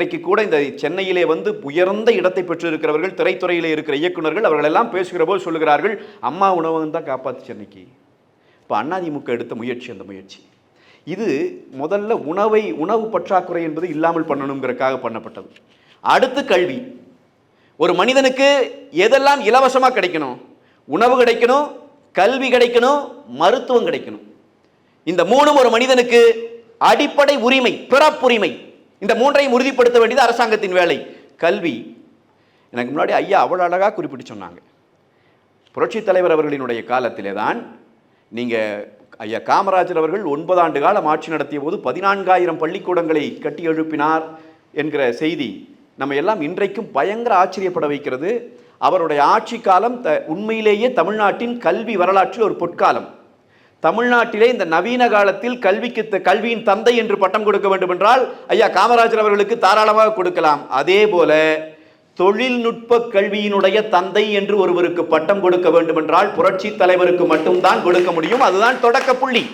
இன்றைக்கு கூட இந்த சென்னையிலே வந்து உயர்ந்த இடத்தை பெற்றிருக்கிறவர்கள் திரைத்துறையிலே இருக்கிற இயக்குனர்கள் அவர்கள் எல்லாம் பேசுகிற போது சொல்லுகிறார்கள் அம்மா உணவகம் தான் காப்பாத்து சென்னைக்கு. இப்போ அண்ணாதிமுக எடுத்த முயற்சி அந்த முயற்சி. இது முதல்ல உணவை உணவு பற்றாக்குறை என்பது இல்லாமல் பண்ணணுங்கிறதுக்காக பண்ணப்பட்டது. அடுத்து கல்வி. ஒரு மனிதனுக்கு எதெல்லாம் இலவசமாக கிடைக்கணும்? உணவு கிடைக்கணும் கல்வி கிடைக்கணும் மருத்துவம் கிடைக்கணும். இந்த மூணும் ஒரு மனிதனுக்கு அடிப்படை உரிமை பிறப்புரிமை. இந்த மூன்றையும் உறுதிப்படுத்த வேண்டியது அரசாங்கத்தின் வேலை. கல்வி. எனக்கு முன்னாடி ஐயா அவ்வளோ அழகாக குறிப்பிட்டு சொன்னாங்க. புரட்சித் தலைவர் அவர்களினுடைய காலத்திலே தான் நீங்கள் ஐயா காமராஜர் அவர்கள் ஒன்பது ஆண்டு காலம் ஆட்சி நடத்திய போது பதினான்காயிரம் பள்ளிக்கூடங்களை கட்டி எழுப்பினார் என்கிற செய்தி நம்ம எல்லாம் இன்றைக்கும் பயங்கர ஆச்சரியப்பட வைக்கிறது. அவருடைய ஆட்சி காலம் த உண்மையிலேயே தமிழ்நாட்டின் கல்வி வரலாற்றில் ஒரு பொற்காலம். தமிழ்நாட்டிலே இந்த நவீன காலத்தில் கல்விக்கு த- கல்வியின் தந்தை என்று பட்டம் கொடுக்க வேண்டும் என்றால் ஐயா காமராஜர் அவர்களுக்கு தாராளமாக கொடுக்கலாம். அதே போல தொழில்நுட்ப கல்வியினுடைய தந்தை என்று ஒருவருக்கு பட்டம் கொடுக்க வேண்டும் என்றால் புரட்சி தலைவருக்கு மட்டும்தான் கொடுக்க முடியும். அதுதான் தொடக்க புள்ளி.